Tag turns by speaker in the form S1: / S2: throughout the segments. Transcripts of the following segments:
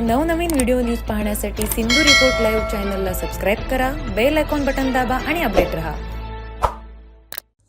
S1: नवनवीन video news पाहण्यासाठी Sindhu report live चॅनलला सबस्क्राईब करा बेल आयकॉन बटन दाबा आणि अपडेट रहा.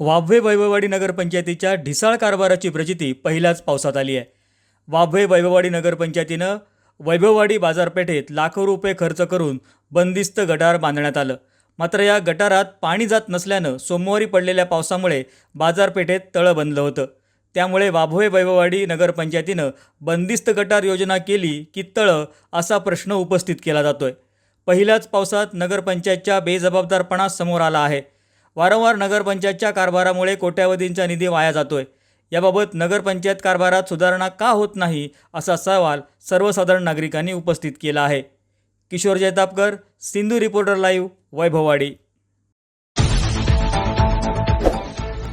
S2: वाभवे वैभववाडी नगरपंचायतीच्या ढिसाळ कारभाराची प्रचिती पहिल्याच पावसात आली आहे. वाभवे वैभववाडी नगरपंचायतीनं वैभववाडी बाजारपेठेत लाखो रुपये खर्च करून बंदिस्त गटार बांधण्यात आलं. मात्र या गटारात पाणी जात नसल्यानं सोमवारी पडलेल्या पावसामुळे बाजारपेठेत तळं बनलं होतं. त्यामुळे वाभोळे वैभववाडी नगरपंचायतीनं बंदिस्त गटार योजना केली की तळं असा प्रश्न उपस्थित केला जातोय. पहिल्याच पावसात नगरपंचायतच्या बेजबाबदारपणा समोर आला आहे. वारंवार नगरपंचायतच्या कारभारामुळे कोट्यावधींचा निधी वाया जातोय. याबाबत नगरपंचायत कारभारात सुधारणा का होत नाही असा सवाल सर्वसाधारण नागरिकांनी उपस्थित केला आहे. Kishor Jaytapkar Sindhu reporter live Vaibhavwadi.